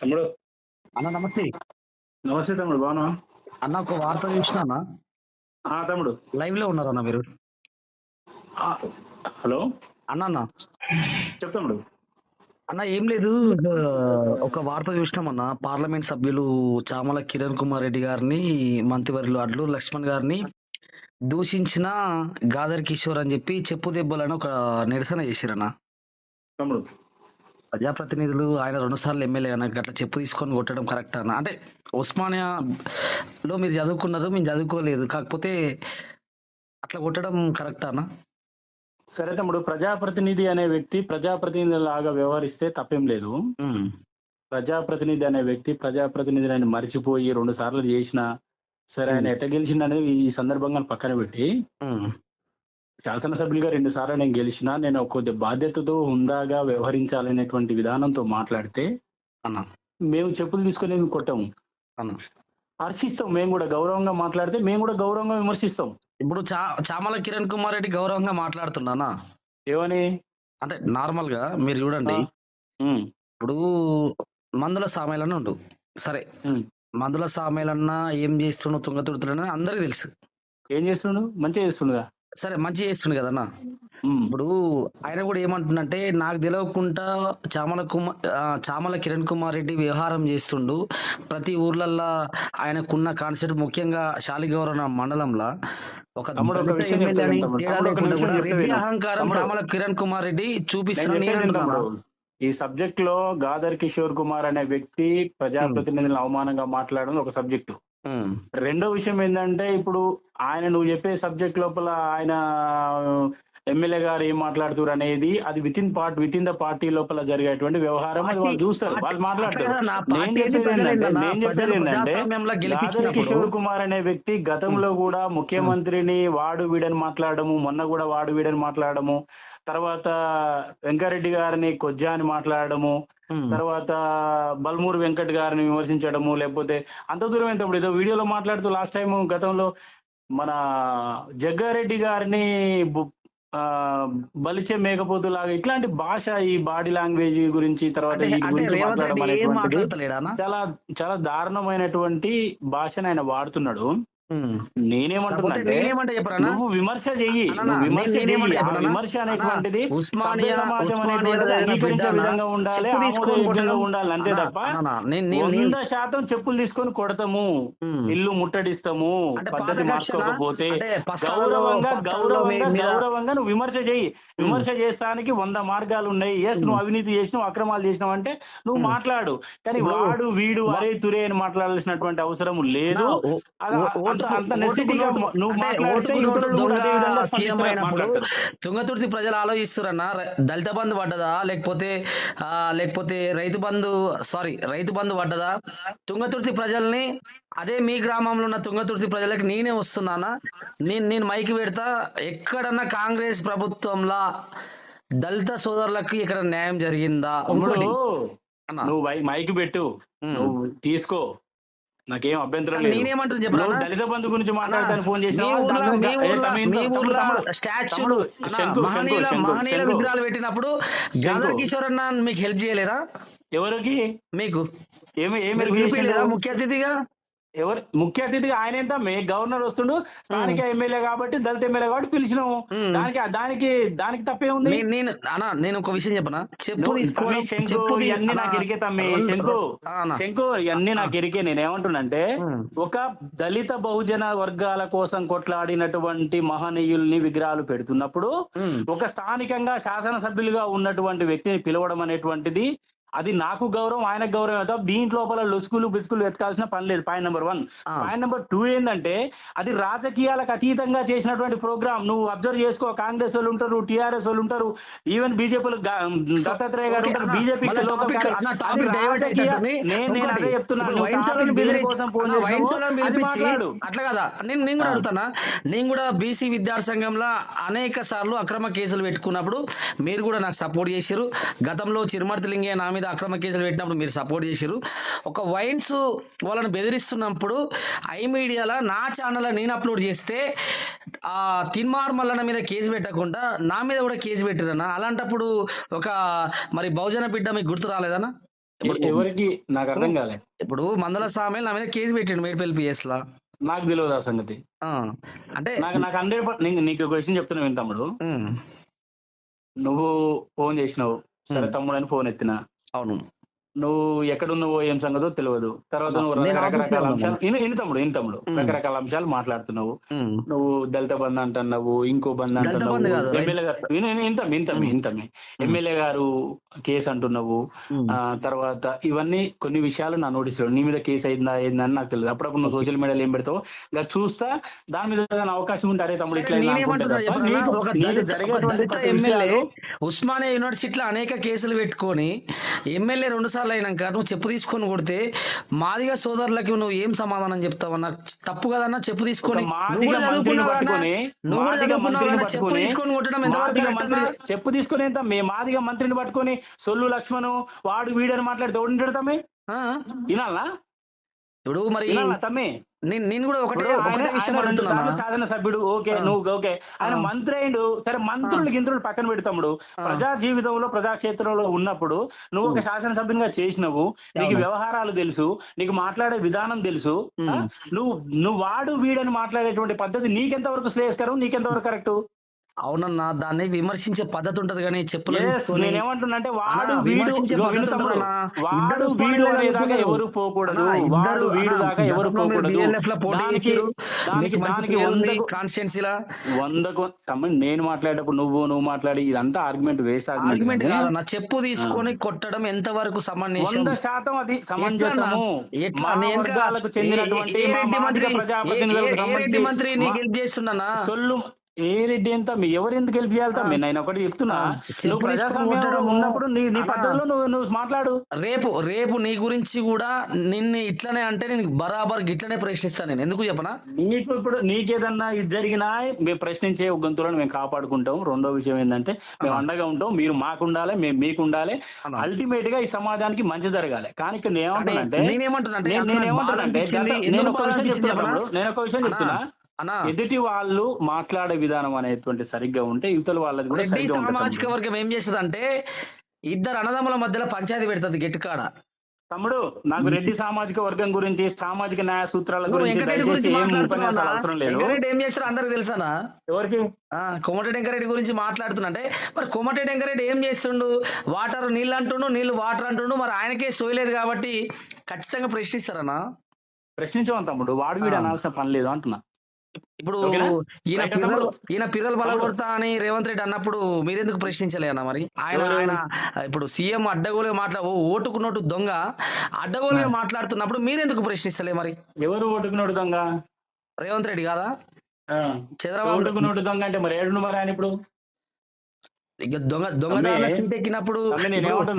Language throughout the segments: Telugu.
తమ్ముడు. అన్న నమస్తే. నమస్తే తమ్ముడు బాగున్నా అన్న ఒక వార్త చూసిన అన్న? ఆ తమ్ముడు. లైవ్లో ఉన్నారన్న మీరు? హలో? అన్న అన్న. చెప్ తమ్ముడు. అన్న ఏం లేదు. ఒక వార్త చూసినామన్న పార్లమెంట్ సభ్యులు చామల కిరణ్ కుమార్ రెడ్డి గారిని మంత్రివర్యులు అడ్లు లక్ష్మణ్ గారిని దూషించిన గాదర్ కిషోర్ అని చెప్పి చెప్పు దెబ్బలని ఒక నిరసన చేసిరన్న. తమ్ముడు ప్రజాప్రతినిధులు ఆయన రెండు సార్లు ఎమ్మెల్యే అన్న అట్లా చెప్పు తీసుకొని కొట్టడం కరెక్ట్ అన్న? అంటే ఉస్మానియా లో మీరు చదువుకున్నారు మేము చదువుకోలేదు. కాకపోతే అట్లా కొట్టడం కరెక్ట్ అన్న? సరే తమ్ముడు ప్రజాప్రతినిధి అనే వ్యక్తి ప్రజాప్రతినిధి లాగా వ్యవహరిస్తే తప్పేం లేదు. ప్రజాప్రతినిధి అనే వ్యక్తి ప్రజాప్రతినిధి అని మర్చిపోయి రెండు సార్లు చేసిన సరే ఆయన ఎట్ట గెలిచిండనేది ఈ సందర్భంగా పక్కన పెట్టి శాసనసభ్యులుగా రెండు సార్లు నేను గెలిచిన నేను కొద్ది బాధ్యతతో హుందాగా వ్యవహరించాలనేటువంటి విధానంతో మాట్లాడితే అన్న. మేము చెప్పులు తీసుకొని కొట్టాము అన్న. హర్షిస్తాం మేము కూడా గౌరవంగా మాట్లాడితే మేము కూడా గౌరవంగా విమర్శిస్తాం. ఇప్పుడు చా చామల కిరణ్ కుమార్ రెడ్డి గౌరవంగా మాట్లాడుతున్నానా ఏమని? అంటే నార్మల్గా మీరు చూడండి. ఇప్పుడు మందుల సామెలన్న ఉండు. సరే. మందుల సామెలన్న ఏం చేస్తుండు తుంగతుడుతుడని అందరికి తెలుసు. ఏం చేస్తుండు? మంచిగా చేస్తుండగా? సరే మంచి చేస్తుండు కదన్న. ఇప్పుడు ఆయన కూడా ఏమంటుండంటే నాకు తెలియకుండా చామల కుమార్ చామల కిరణ్ కుమార్ రెడ్డి వ్యవహారం చేస్తుండు. ప్రతి ఊర్లల్లో ఆయనకున్న కాన్సెప్ట్ ముఖ్యంగా శాలిగౌరవ మండలంలో. ఒక రెడ్డి. అహంకారం. చామల కిరణ్ కుమార్ రెడ్డి నేను చూపిస్తున్నాను ఈ సబ్జెక్ట్లో గాదర్ కిషోర్ కుమార్ అనే వ్యక్తి ప్రజాప్రతినిధులను అవమానంగా మాట్లాడడం ఒక సబ్జెక్టు. రెండో విషయం ఏంటంటే ఇప్పుడు ఆయన నువ్వు చెప్పే సబ్జెక్ట్ లోపల ఆయన ఎమ్మెల్యే గారు ఏం మాట్లాడుతారు అనేది అది within part within the party లోపల జరిగేటువంటి వ్యవహారం. అది వాళ్ళు చూస్తారు వాళ్ళు మాట్లాడతారు. కిషోర్ కుమార్ అనే వ్యక్తి గతంలో కూడా ముఖ్యమంత్రిని వాడు వీడని మాట్లాడము మొన్న కూడా వాడు వీడని మాట్లాడము తర్వాత వెంకారెడ్డి గారిని కొజ్జా అని మాట్లాడము తర్వాత బల్మూరు వెంకట్ గారిని విమర్శించడము లేకపోతే అంత దూరం ఎంత ఇప్పుడు ఏదో వీడియోలో మాట్లాడుతూ లాస్ట్ టైం గతంలో మన జగ్గారెడ్డి గారిని బలిచే మేకపోతు లాగా ఇట్లాంటి భాష ఈ బాడీ లాంగ్వేజ్ గురించి తర్వాత చాలా చాలా దారుణమైనటువంటి భాషను ఆయన వాడుతున్నాడు. నేనేమంటున్నా నేనేమంటే నువ్వు విమర్శ చెయ్యి. విమర్శ అనేటువంటిది ఉస్మానియా- విధంగా ఉండాలి. ఉండాలి. అంతే తప్ప వంద శాతం చెప్పులు తీసుకొని కొడతాము. ఇల్లు ముట్టడిస్తాము. పద్ధతి? మార్చుకోకపోతే గౌరవంగా గౌరవంగా గౌరవంగా నువ్వు విమర్శ చేయి విమర్శ చేస్తానికి వంద మార్గాలు ఉన్నాయి. ఎస్ నువ్వు అవినీతి చేసినావు అక్రమాలు చేసినావు అంటే నువ్వు మాట్లాడు. కానీ వాడు వీడు అరే తురే అని మాట్లాడాల్సినటువంటి అవసరం లేదు. తుంగతుర్తి ప్రజలు ఆలోచిస్తారన్న ర- దళిత బంధు పడ్డదా? లేకపోతే ఆ, లేకపోతే రైతు బంధు సారీ రైతు బంధు పడ్డదా? తుంగతుర్తి ప్రజల్ని అదే మీ గ్రామంలో ఉన్న తుంగతుర్తి ప్రజలకి నేనే వస్తున్నానా? నేను నేను మైకి పెడతా ఎక్కడన్నా కాంగ్రెస్ ప్రభుత్వంలా దళిత సోదరులకు ఇక్కడ న్యాయం జరిగిందా? నువ్వు మైక్ పెట్టు. నువ్వు తీసుకో. నాకేం అభ్యంతరం లేదు. నేనేమంటున్నా చెప్పరా దళిత బంధు గురించి మాట్లాడతాను ఫోన్ శంకు. విగ్రహాలు పెట్టినప్పుడు గాదర్ కిషోర్ అన్న మీకు హెల్ప్ చేయలేదా? ఎవరికి? మీకు? ఏమి ఏమి ముఖ్య అతిథిగా? ఎవరు? ముఖ్య అతిథిగా ఆయన ఎంత? మే గవర్నర్ వస్తుండు. స్థానిక ఎమ్మెల్యే కాబట్టి దళిత ఎమ్మెల్యే కాబట్టి పిలిచినాము. దానికి దానికి దానికి తప్పే ఉంది నేను అన్న నేను ఒక విషయం చెప్పనా? చెప్పు శంకు, చెప్పు ఇవన్నీ నాకు ఇరికే తమ్మి. శంకు. శంకు ఇవన్నీ నాకు ఇరికే. నేను ఏమంటున్నానంటే మ్మ్. ఒక దళిత బహుజన వర్గాల కోసం కొట్లాడినటువంటి మహనీయుల్ని విగ్రహాలు పెడుతున్నప్పుడు. ఒక స్థానికంగా శాసనసభ్యులుగా ఉన్నటువంటి వ్యక్తిని పిలవడం అనేటువంటిది అది నాకు గౌరవం ఆయనకు గౌరవం. అవుతా దీంట్ లోపల లొసుకులు బిస్కులు వెతకాల్సిన పని లేదు. Point number one. Point number two ఏంటంటే అది రాజకీయాలకు అతీతంగా చేసినటువంటి ప్రోగ్రామ్ నువ్వు అబ్జర్వ్ చేసుకో. కాంగ్రెస్ వాళ్ళు ఉంటారు టీఆర్ఎస్ వాళ్ళు ఉంటారు ఈవెన్ బీజేపీలు దత్తాత్రేయ గారు ఉంటారు బీజేపీ నేను అదే చెప్తున్నాను. అట్లా కదా. నేను నేను కూడా అడుగుతానా నేను కూడా బీసీ విద్యార్థి సంఘంలో అనేక సార్లు అక్రమ కేసులు పెట్టుకున్నప్పుడు మీరు కూడా నాకు సపోర్ట్ చేశారు గతంలో చిరుమర్తి లింగయ్య నా మీద అక్రమ కేసులు పెట్టినప్పుడు మీరు సపోర్ట్ చేశారు ఒక వైన్స్ వాళ్ళని బెదిరిస్తున్నప్పుడు ఐ మీడియాలో నా ఛానల్ నేను అప్లోడ్ చేస్తే ఆ తిన్మార్ మల్లన్న మీద కేసు పెట్టకుండా నా మీద కూడా కేసు పెట్టిరన్నా అలాంటప్పుడు ఒక మరి బహుజన బిడ్డ మీకు గుర్తు రాలేదన్నా? ఎవరికి? నాకు అర్థం కాలే. ఇప్పుడు మందుల స్వామి నా మీద కేసు పెట్టిండు మేడిపల్లి పిఎస్ లా. నాకు తెలియదు ఆ సంగతి. అంటే నాకు నాకు హండ్రెడ్ నీకు ఒక విషయం చెప్తున్నా తమ్ముడు. నువ్వు ఫోన్ చేసినావు. సరే. తమ్ముడు అని ఫోన్ ఎత్తిన. అవును నువ్వు ఎక్కడున్నావో ఏం సంగతో తెలియదు తర్వాత నువ్వు రకరకాల. అంశాలు ఇను ఇను తమ్ముడు ఇను తమ్ముడు. రకరకాల అంశాలు మాట్లాడుతున్నావు. నువ్వు దళిత బంధు అంటున్నావు ఇంకో బంధు అంటున్నావు ఎమ్మెల్యే గారు ఇంతమి ఇంతమి ఇంతమి ఎమ్మెల్యే గారు కేసు అంటున్నావు. తర్వాత ఇవన్నీ కొన్ని విషయాలు నా నోటీస్ నీ మీద కేసు అయిందా అయిందని నాకు తెలియదు అప్పుడప్పుడు నువ్వు సోషల్ మీడియాలో ఏం పెడతావు ఇలా చూస్తా. దాని మీద ఏదైనా అవకాశం ఉంటే అరే తమ్ముడు ఇట్లా ఉస్మానియా యూనివర్సిటీలో అనేక కేసులు పెట్టుకొని ఎమ్మెల్యే రెండు అయినాక నువ్వు చెప్పు తీసుకొని కొడితే మాదిగా సోదరులకి నువ్వు ఏం సమాధానం చెప్తావు? నాకు తప్పు కదన్నా చెప్పు తీసుకొని. చెప్పు తీసుకొని కొట్టడం అన్నా? చెప్పు తీసుకొని ఎంత? మీ మాదిగ మంత్రిని పట్టుకొని సొల్లు లక్ష్మణు వాడు వీడని మాట్లాడితే తమ్మి? వినాలనా? ఇప్పుడు మరి తమ్మి? నేను నేను కూడా ఒకటే ఒకటే విషయం ఆయన రెండు అడుగుతున్నా సార్లు శాసన సభ్యుడు. ఓకే. నువ్వు ఓకే. ఆయన. మంత్రి అయిండు సరే మంత్రులు గింత్రులు పక్కన పెడతాముడు ఆ. ప్రజా జీవితంలో ప్రజాక్షేత్రంలో ఉన్నప్పుడు నువ్వు ఒక శాసనసభ్యునిగా చేసినవు. నీకు. వ్యవహారాలు తెలుసు. నీకు మాట్లాడే విధానం తెలుసు? నువ్వు నువ్వు వాడు వీడని మాట్లాడేటువంటి పద్ధతి నీకెంత వరకు శ్రేయస్కరం? నీకెంత వరకు కరెక్ట్? అవునన్నా దాన్ని విమర్శించే పద్ధతి ఉంటది కానీ చెప్పులు Yes, తీసుకొని నేనేమంటున్నా అంటే వాడు అన్నా, వీడు విమర్శించే ఇదిగో పద్ధతి విను తమ్ముడు. ఉంటుందన్నా. వాడు ఇద్దరు వీడు ఉస్మానియాలో అనేదాకా చదువుకున్నారు. ఎవరు పోకూడదు. వాడు వీడు దాకా ఎవరు పోకూడదు. లో పోటీ మీకు మంచి దానికి పేరు ఉంది వందకు కాన్స్టిట్యున్సీలా? వందకు తమ్ముడు నేను మాట్లాడేటప్పుడు నువ్వు నువ్వు మాట్లాడి ఇదంతా ఆర్గ్యుమెంట్ వేస్ట్ ఆర్గ్యుమెంట్ కాదన్న చెప్పు తీసుకొని కొట్టడం ఎంత వరకు సమంజసం? వంద శాతం అది సమంజసము. చెందినటువంటి మంత్రి? ప్రజాప్రతినిధులకు నీకు హెల్ప్ చేస్తున్నా సొల్లు ఏ రెడ్డి ఎంత మీ ఎవరు ఎందుకు హెల్ప్ చేయాలి తమ్మి? నేను ఒకటి చెప్తున్నా. నువ్వు కొట్టడము. ఉన్నప్పుడు నీ నీ. పద్ధతిలో నువ్వు నువ్వు మాట్లాడు. రేపు రేపు నీ గురించి కూడా నిన్ను ఇట్లనే అంటే నేను బరాబర్ గిట్లనే ప్రశ్నిస్తాను నేను. ఎందుకు చెప్పనా? నీకు ఇప్పుడు నీకేదన్నా ఇది జరిగినా మేము ప్రశ్నించే గొంతులను మేము కాపాడుకుంటాం. రెండో విషయం ఏంటంటే మేము అండగా ఉంటాం. మీరు మాకు ఉండాలి మేము మీకు ఉండాలి. అల్టిమేట్గా ఈ సమాజానికి మంచి జరగాలి. కానీ ఇక్కడ నేను కానీ ఏమంటున్నానంటే నేనేమంటున్నానంటే నేను- ఒక విషయం చెప్తున్నా. ఎదుటి వాళ్ళు మాట్లాడే విధానం అనేటువంటి సరిగ్గా ఉంటే ఇవతల వాళ్ళది కూడా రెడ్డి సామాజిక. వర్గం ఏం చేస్తుంది అంటే ఇద్దరు అన్నదమ్ముల మధ్యలో పంచాయతీ పెడుతుంది గట్టికాడ. తమ్ముడు నాకు రెడ్డి సామాజిక వర్గం గురించి సామాజిక న్యాయ సూత్రాల గురించి వెంకటరెడ్డి ఏం చేస్తారో అందరికి తెలుసానా ఎవరికి? కోమటిరెడ్డి వెంకరెడ్డి గురించి మాట్లాడుతున్నా. అంటే మరి కోమటిరెడ్డి వెంకరెడ్డి ఏం చేస్తుండు? వాటర్ నీళ్ళు అంటుండు నీళ్ళు వాటర్ అంటుండు. మరి ఆయనకే సోయలేదు కాబట్టి ఖచ్చితంగా ప్రశ్నిస్తారనా ప్రశ్నించమని తమ్ముడు? వాడు వీడు. అనాల్సిన పని లేదు అంటున్నా. ఇప్పుడు? ఈయన పిల్లలు. ఈయన పిల్లలు. బలగొడతా అని రేవంత్ రెడ్డి అన్నప్పుడు మీరెందుకు ప్రశ్నించలే అన్న మరి ఆయన? ఆయన ఇప్పుడు సీఎం అడ్డగోలుగా మాట్లా ఓ ఓటుకు నోటు దొంగ అడ్డగోలుగా మాట్లాడుతున్నప్పుడు మీరెందుకు ప్రశ్నిస్తలే మరి ఎవరు ఓటుకున్నాడు దొంగ రేవంత్ రెడ్డి కాదా. చంద్రబాబు దొంగ అంటే మరి ఏడు మరి ఆయన ఇప్పుడు ఇక దొంగ తమ్మి, సీట్ ఎక్కినప్పుడు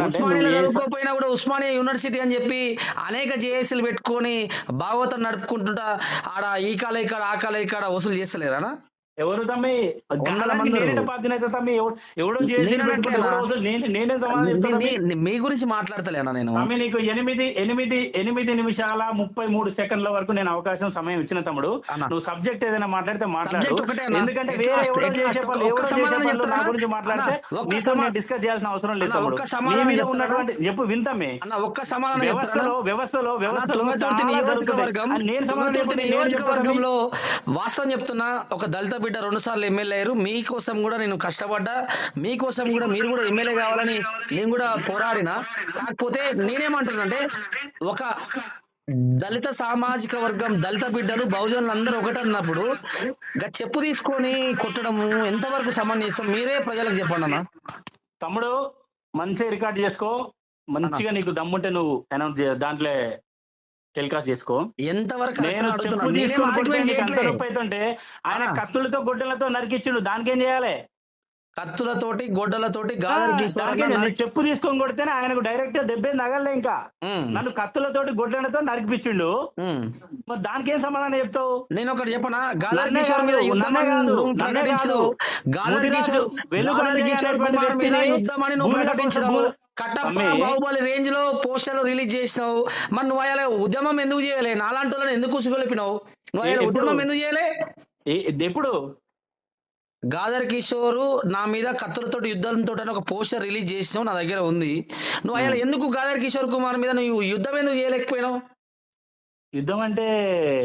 ఉస్మానియాలో స- చదువుకోపోయినా కూడా ఉస్మానియా యూనివర్సిటీ అని చెప్పి అనేక జేఏసీలు పెట్టుకొని భాగవతం నడుపుకుంటుంటా ఆడ ఈ కాల ఇక్కడ ఆ కాల ఇక్కడ వసూలు చేస్తలేరా ఎవరు తమ్మి. మీ గురించి మాట్లాడతలేనా నేను. నీకు ఎనిమిది ఎనిమిది ఎనిమిది నిమిషాల ముప్పై మూడు సెకండ్ల వరకు నేను అవకాశం సమయం ఇచ్చిన తమ్ముడు. నువ్వు సబ్జెక్ట్ ఏదైనా మాట్లాడితే మాట్లాడు. ఎందుకంటే వేరే? గురించి మాట్లాడితే నీతో డిస్కస్ చేయాల్సిన అవసరం లేదు తమ్ముడు? ఉన్నటువంటి చెప్పు వింతమే అన్న ఒక్క సమాధానం వ్యవస్థలో వ్యవస్థలో వ్యవస్థలో నేను వాస్తవం చెప్తున్నా. ఒక దళిత బిడ్డ రెండు సార్లు ఎమ్మెల్యే అయ్యారు. మీకోసం కూడా నేను కష్టపడ్డా. మీకోసం కూడా మీరు కూడా ఎమ్మెల్యే కావాలని నేను కూడా పోరాడినా. కాకపోతే నేనేమంటున్నానంటే ఒక దళిత సామాజిక వర్గం దళిత బిడ్డలు బహుజనులు అందరూ ఒకటన్నప్పుడు చెప్పు తీసుకొని కొట్టడము ఎంతవరకు సమంజసం? మీరే ప్రజలకు చెప్పండి అన్న. తమ్ముడు మంచిగా రికార్డ్ చేసుకో. మంచిగా నీకు దమ్ముంటే నువ్వు అనౌన్స్ దాంట్లో టెలికాస్ట్ చేసుకో. ఎంతవరకు నేను కరెక్ట్ చెప్పు. నేనేం తీసుకొని ఆయన. కత్తులతో గొడ్డలతో నరికిచ్చిండు. దానికి ఏం చేయాలి? కత్తులతోటి గొడ్డలతోటి? చెప్పు తీసుకొని కొడితేనే ఆయనకు డైరెక్ట్ దెబ్బే నగలే ఇంకా. నన్ను కత్తులతోటి గొడ్డలతో నరికిపించిండు. దానికి ఏం సమాధానం చెప్తావు? నేను ఒకటి చెప్పనా? గాదర్ కిషోర్ మీద యుద్ధం వెలుగు కిషోర్ మీద యుద్ధం అని నువ్వు భూమి- కట్టప్ప. బాహుబలి రేంజ్లో పోస్టర్లు రిలీజ్ చేసినావు. మరి నువ్వు అలా ఉద్యమం ఎందుకు చేయలే? నాలాంటి వాళ్ళని ఎందుకు ఉసుగొలిపినావు నువ్వు అలా? ఉద్యమం ఎందుకు చేయలే? ఎప్పుడు? గాదర్ కిషోర్ నా మీద కత్తులతో యుద్ధంతో ఒక పోస్టర్ రిలీజ్ చేసినావు నా దగ్గర ఉంది. నువ్వు అయ్యా ఎందుకు గాదర్ కిషోర్ కుమార్ మీద నువ్వు యుద్ధం ఎందుకు చేయలేకపోయినావు? యుద్ధం అంటే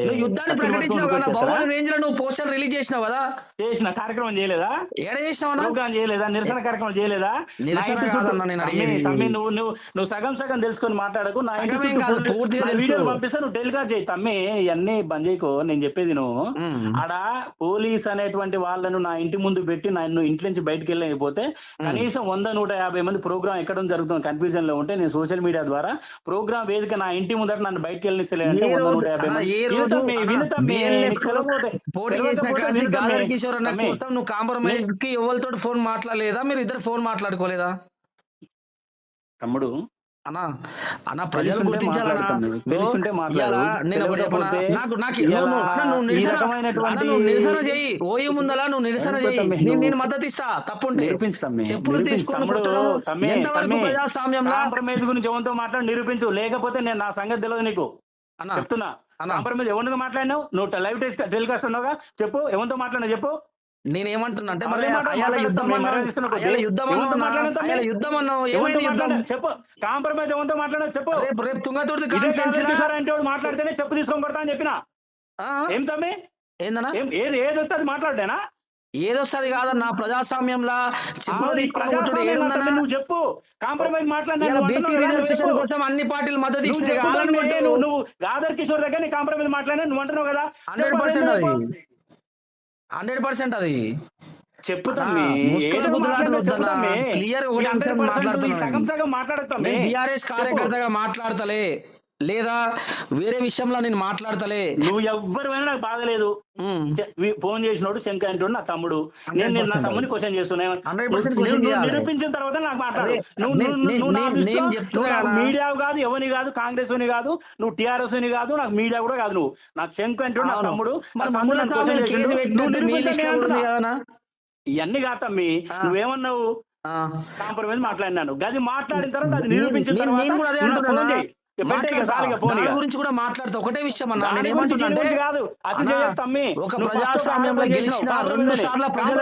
నువ్వు యుద్ధాన్ని ప్రకటించినావు కదా రేంజ్లో నువ్వు పోస్టర్ రిలీజ్ చేసినావు కదా. చేసిన కార్యక్రమం చేయలేదా? ఏడ చేసినావు? ప్రోగ్రామ్ చేయలేదా? నిరసన కార్యక్రమం చేయలేదా? నిరసన కాదన్నా నేను. తమ్మి, నువ్వు నువ్వు నువ్వు సగం సగం తెలుసుకొని మాట్లాడకు. నా పూర్తిగా. వీడియోలు పంపిస్తా నువ్వు టెలికాస్ట్ చేయి. తమ్మి ఇవన్నీ బంద్ చేయకు. నేను చెప్పేది నువ్వు. ఆడ పోలీస్ అనేటువంటి వాళ్ళను నా ఇంటి ముందు పెట్టి నన్ను ఇంటి నుంచి బయటకు వెళ్ళకపోతే కనీసం వంద నూట యాభై మంది ప్రోగ్రామ్ ఎక్కడ జరుగుతుంది కన్ఫ్యూజన్లో ఉంటే నేను సోషల్ మీడియా ద్వారా ప్రోగ్రామ్ వేదిక నా ఇంటి ముందట నన్ను బయటకు వెళ్ళనిస్తలేదంటే పోటీ చేసిన కాంచి తమ్మి. గాదర్ కిషోర్ అన్న. కోసం నువ్వు కాంప్రమైజ్కి ఎవరితో ఫోన్ మాట్లాడలేదా? మీరు ఇద్దరు ఫోన్ మాట్లాడుకోలేదా? తమ్ముడు అన్నా అన్న ప్రజలు నిరసన నిరసన చెయ్యి. ఓయి ముందలా నువ్వు నిరసన చెయ్యి. నేను నేను మద్దతు ఇస్తా తప్పుంటే. చెప్పులు తీసుకొని ఎంతవరకు. ప్రజాస్వామ్యంలో? గురించి ఎవరితో మాట్లాడి నిరూపించు. లేకపోతే నేను నా సంగతి తెలియదు నీకు. చెప్తున్నా. కాంప్రమైజ్ ఎవరితో మాట్లాడినావు? నువ్వు లైవ్ టెలికాస్ట్ ఉన్నావుగా చెప్పు ఎవరితో మాట్లాడినా చెప్పు. నేను ఏమంటున్నా అంటే మరి యుద్ధం అన్నావు. యుద్ధం అన్నావు ఏమైంది యుద్ధం? చెప్పు. కాంప్రమైజ్ ఎవరితో మాట్లాడినా చెప్పు. రేపు రేపు వాడు మాట్లాడితేనే చెప్పు తీసుకొని కొడతా అని చెప్పిన. ఏం తమ్మి? ఏందన్నా? ఏది ఏది అది మాట్లాడేనా? ఏదొస్తది కాదన్న ప్రజాస్వామ్యంలో నువ్వు చెప్పు కాంప్రమైజ్ మాట్లాడినా. కోసం అన్ని పార్టీలు మద్దతు కొట్టు. నువ్వు గాదర్ కిషోర్ దగ్గర నీ కాంప్రమైజ్ మాట్లాడినా నువ్వు అంటున్నావు కదా హండ్రెడ్ పర్సెంట్ అది. హండ్రెడ్ పర్సెంట్ అది గా ఒకటే ఈ విషయం 100% మాట్లాడుతున్నాను. సగం సగం. నేను బీఆర్ఎస్. కార్యకర్తగా మాట్లాడతలే లేదా వేరే విషయంలో నేను మాట్లాడతలే? నువ్వు ఎవ్వరు నాకు బాధ లేదు. ఉమ్. చె- వి- ఫోన్ చేసినోడు శంక అంటోడు నా తమ్ముడు. నేను నా 100% తమ్ముని క్వశ్చన్ చేస్తున్నా. 100% నువ్వు- question నువ్వు చేయాలి. నిరూపించిన తర్వాత నాకు మాట్లాడు. నువ్వు నే- నే- నా. మీడియా కాదు. ఎవని కాదు కాంగ్రెస్ అని కాదు నువ్వు టిఆర్ఎస్ అని కాదు నాకు మీడియా కూడా కాదు నువ్వు. నాకు శంకు అంటోడు నా. తమ్ముడు నా ఇవన్నీ కాదు తమ్మి. నువ్వేమన్నావు. కాంప్రమైజ్ మాట్లాడినాను. గది మాట్లాడిన తర్వాత అది నిరూపించిన తర్వాత దాని. గురించి కూడా మాట్లాడతా. ఒకటే విషయం అన్నా. నేను గురించి ఏమంటున్నా దీని అంటే గురించి కాదు. అతి అన్నా, చేయొద్దు తమ్మి. ఒక ప్రజాస్వామ్యంలో గెలిచిన. రెండు సార్లు ప్రజల